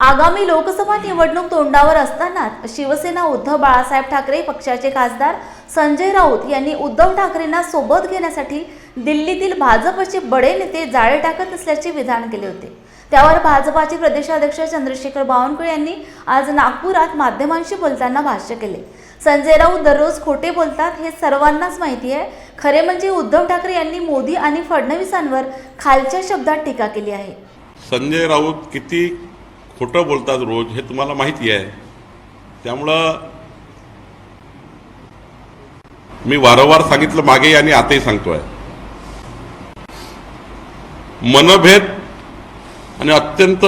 आगामी लोकसभा निवडणूक तोंडावर असतानाच शिवसेना उद्धव बाळासाहेब ठाकरे पक्षाचे खासदार संजय राऊत यांनी उद्धव ठाकरेंना सोबत घेण्यासाठी दिल्लीतील भाजपचे बडे नेते जाळे टाकत असल्याचे विधान केले होते. त्यावर भाजपाचे प्रदेशाध्यक्ष चंद्रशेखर बावनकुळे यांनी आज नागपुरात माध्यमांशी बोलताना भाष्य केले. संजय राऊत दररोज खोटे बोलतात हे सर्वांनाच माहिती आहे. खरे म्हणजे उद्धव ठाकरे यांनी मोदी आणि फडणवीसांवर खालच्या शब्दात टीका केली आहे. संजय राऊत किती खोटं बोलतात रोज हे तुम्हाला माहिती आहे. त्यामुळं मी वारंवार सांगितलं मागे आणि आताही सांगतोय. मनभेद आणि अत्यंत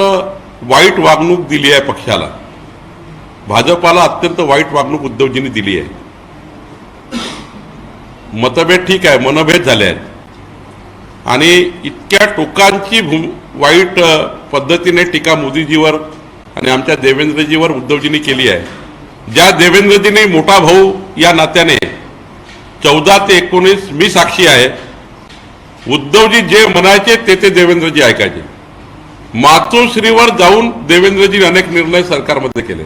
वाईट वागणूक दिली आहे पक्षाला. भाजपाला अत्यंत वाईट वागणूक उद्धवजींनी दिली आहे. मतभेद ठीक आहे मनभेद झाले आहेत. आणि इतक्या टोकांची भूम वाईट पद्धतीने टीका मोदीजीवर आणि आमच्या देवेंद्रजीवर उद्धवजींनी केली आहे. ज्या देवेंद्रजींनी मोठा भाऊ या नात्याने चौदा ते एकोणीस मी साक्षी आहे उद्धवजी जे म्हणायचे ते ते देवेंद्रजी ऐकायचे. मातोश्रीवर जाऊन देवेंद्रजी अनेक निर्णय सरकारमध्ये केले.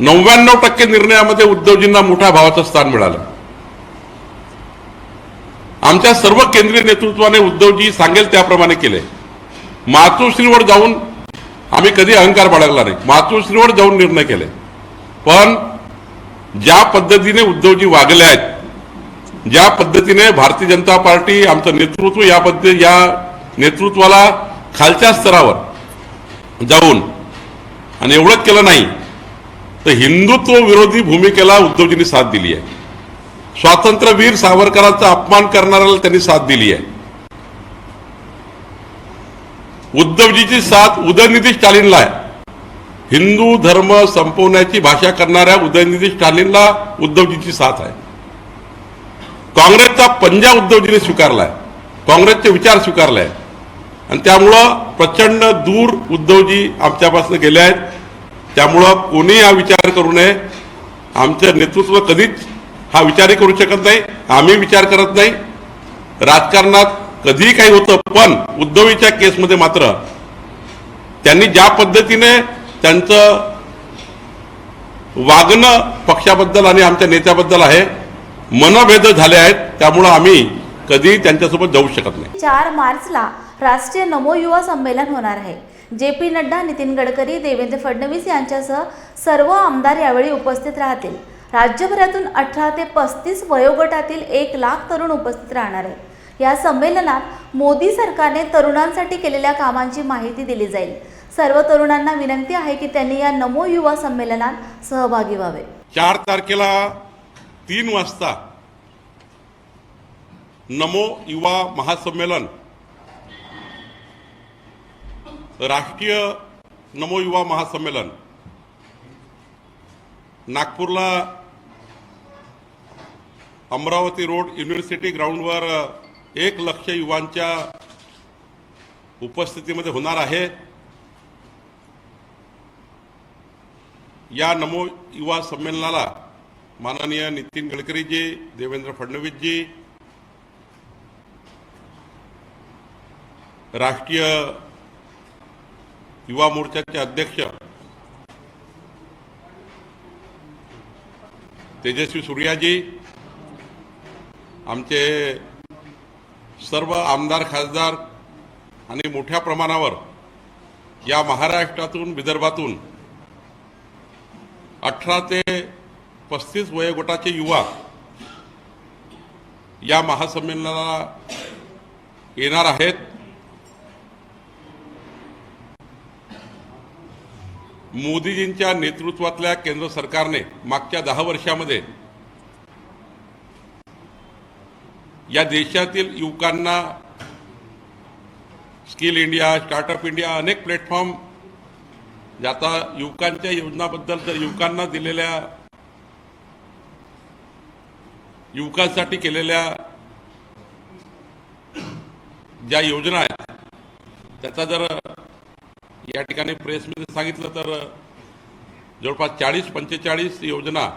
नव्याण्णव टक्के निर्णयामध्ये उद्धवजींना मोठ्या भावाचं स्थान मिळालं. आमच्या सर्व केंद्रीय नेतृत्वाने उद्धवजी सांगेल त्याप्रमाणे केले. मातोश्रीवर जाऊन आम्ही कधी अहंकार बाळगला नाही. मातोश्रीवर जाऊन निर्णय केले. पण ज्या पद्धतीने उद्धवजी वागले आहेत ज्या पद्धतीने भारतीय जनता पार्टी आमचं नेतृत्व या पद्धती या नेतृत्वाला खालच्या स्तरावर जाऊन आणि एवढंच केलं नाही तर हिंदुत्व विरोधी भूमिकेला उद्धवजींनी साथ दिली आहे. स्वातंत्र्यवीर सावरकरांचा अपमान करणाऱ्याला त्यांनी साथ दिली आहे. उद्धवजीची साथ उदयनिधी स्टालिनला आहे. हिंदू धर्म संपवण्याची भाषा करणाऱ्या उदयनिधी स्टालिनला उद्धवजीची साथ आहे. काँग्रेसचा पंजा उद्धवजीने स्वीकारलाय काँग्रेसचे विचार स्वीकारलाय आणि त्यामुळं प्रचंड दूर उद्धवजी आमच्यापासून गेले आहेत. त्यामुळं कोणी हा विचार करू नये. आमचं नेतृत्व कधीच हा विचारही करू शकत नाही आम्ही विचार करत नाही. राजकारणात कधीही काही होतं पण उद्धवीच्या केसमध्ये मात्र त्यांनी ज्या पद्धतीने त्यांचं वागणं पक्षाबद्दल आणि आमच्या नेत्याबद्दल आहे मनभेद झाले आहेत त्यामुळं आम्ही कधी त्यांच्यासोबत जाऊ शकत नाही. चार मार्चला राष्ट्रीय नमो युवा संमेलन होणार आहे. जे पी नड्डा नितीन गडकरी देवेंद्र फडणवीस यांच्यासह सर्व आमदार यावेळी उपस्थित राहतील. राज्यभरातून अठरा ते पस्तीस वयोगटातील एक लाख तरुण उपस्थित राहणार आहे या संमेलनात मोदी सरकारने तरुणांसाठी केलेल्या कामांची माहिती दिली जाईल. सर्व तरुणांना विनंती आहे की त्यांनी या नमो युवा संमेलनात सहभागी व्हावे. चार तारखेला तीन वाजता नमो युवा महासंमेलन राष्ट्रीय नमो युवा महासंमेलन नागपूरला अमरावती रोड युनिव्हर्सिटी ग्राउंडवर एक लक्ष युवांच्या उपस्थितीमध्ये होणार आहे. या नमो युवा संमेलनाला माननीय नितीन गडकरीजी देवेंद्र फडणवीसजी राष्ट्रीय युवा मोर्चाचे अध्यक्ष तेजस्वी सूर्याजी आमचे सर्व आमदार खासदार आणि मोठ्या प्रमाणावर या महाराष्ट्रातून विदर्भातून अठरा ते पस्तीस वयोगटाचे युवा या महासंमेलनाला येणार आहेत. मोदीजींच्या नेतृत्वातल्या केंद्र सरकारने मागच्या दहा वर्षामध्ये या देशातील युवकांना स्किल इंडिया स्टार्टअप इंडिया अनेक प्लॅटफॉर्म आता युवकांच्या योजनाबद्दल तर युवकांना दिलेल्या युवकांसाठी केलेल्या ज्या योजना आहेत त्याचा जर या ठिकाणी प्रेसमध्ये सांगितलं तर जवळपास चाळीस पंचेचाळीस योजना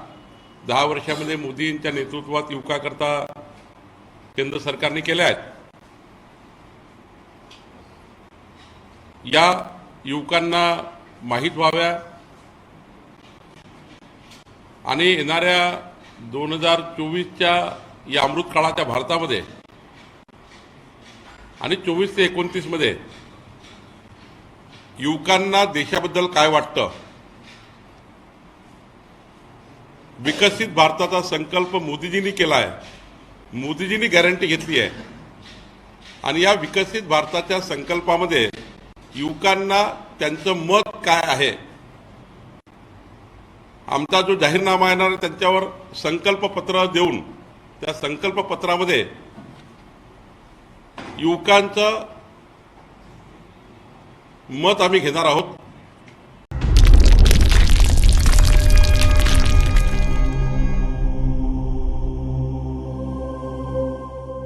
दहा वर्षामध्ये मोदींच्या नेतृत्वात युवकाकरता केंद्र सरकारने केल्या आहेत. या युवकांना माहीत व्हाव्या आणि येणाऱ्या दोन हजार चोवीसच्या या अमृत काळाच्या भारतामध्ये आणि चोवीस ते एकोणतीसमध्ये युवकांना देशाबद्दल काय वाटतं? विकसित भारताचा संकल्प मोदीजींनी केला आहे. मोदीजींनी गॅरंटी घेतली आहे. आणि या विकसित भारताच्या संकल्पामध्ये युवकांना त्यांचं मत काय आहे? आमचा जो जाहीरनामा येणार त्यांच्यावर त्यांच्यावर संकल्पपत्र देऊन त्या संकल्पपत्रामध्ये युवकांचं मत आम्ही घेणार आहोत.